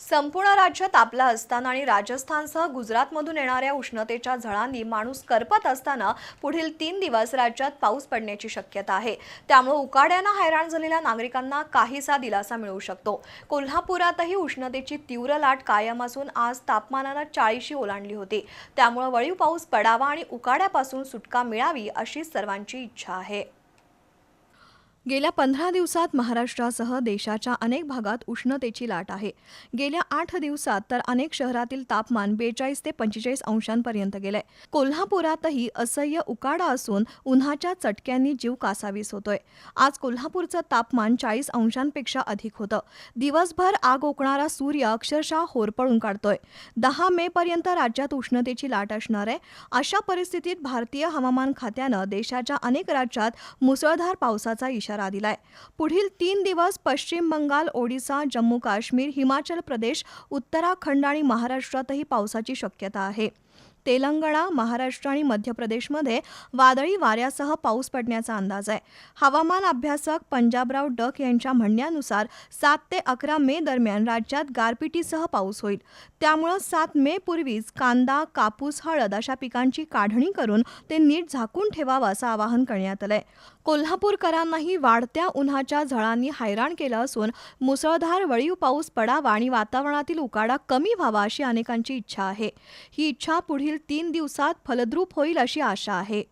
संपूर्ण राज्य तापलं असताना आणि राजस्थानसह गुजरातमधून येणाऱ्या उष्णतेच्या झळांनी माणूस करपत असताना पुढील तीन दिवस राज्यात पाऊस पडण्याची शक्यता आहे. त्यामुळे उकाड्यानं हैराण झालेल्या नागरिकांना काहीसा दिलासा मिळू शकतो. कोल्हापुरातही उष्णतेची तीव्र लाट कायम असून आज तापमानानं चाळीशी ओलांडली होती. त्यामुळे वळीव पाऊस पडावा आणि उकाड्यापासून सुटका मिळावी अशी सर्वांची इच्छा आहे. गेल्या पंधरा दिवसात महाराष्ट्रासह देशाच्या अनेक भागात उष्णतेची लाट आहे. गेल्या आठ दिवसात तर अनेक शहरातील तापमान बेचाळीस ते पंचेचाळीस अंशांपर्यंत गेलंय. कोल्हापुरातही असह्य उकाडा असून उन्हाच्या चटक्यांनी जीव कासावीस होतोय. आज कोल्हापूरचं तापमान चाळीस अंशांपेक्षा अधिक होतं. दिवसभर आग ओकणारा सूर्य अक्षरशः होरपळून काढतोय. दहा मे पर्यंत राज्यात उष्णतेची लाट असणार आहे. अशा परिस्थितीत भारतीय हवामान खात्यानं देशाच्या अनेक राज्यात मुसळधार पावसाचा इशारा दिलाय पुढील तीन दिवस पश्चिम बंगाल ओडिसा जम्मू काश्मीर हिमाचल प्रदेश उत्तराखंड आणि महाराष्ट्रातही पावसाची शक्यता आहे. तेलंगणा महाराष्ट्र आणि मध्य प्रदेशमध्ये वादळी वाऱ्यासह पाऊस पडण्याचा अंदाज आहे. हवामान अभ्यासक पंजाबराव डक यांच्या म्हणण्यानुसार सात ते अकरा मे दरम्यान राज्यात गारपिटीसह पाऊस होईल. त्यामुळं सात मे पूर्वीच कांदा कापूस हळद अशा पिकांची काढणी करून ते नीट झाकून ठेवावं असं आवाहन करण्यात आलंय. कोल्हापूरकरांनाही वाढत्या उन्हाच्या झळांनी हैराण केलं असून मुसळधार वळीव पाऊस पडावा आणि वातावरणातील उकाडा कमी व्हावा अशी अनेकांची इच्छा आहे. ही इच्छा पुढील तीन दिवसात फलद्रूप होईल अशी आशा आहे.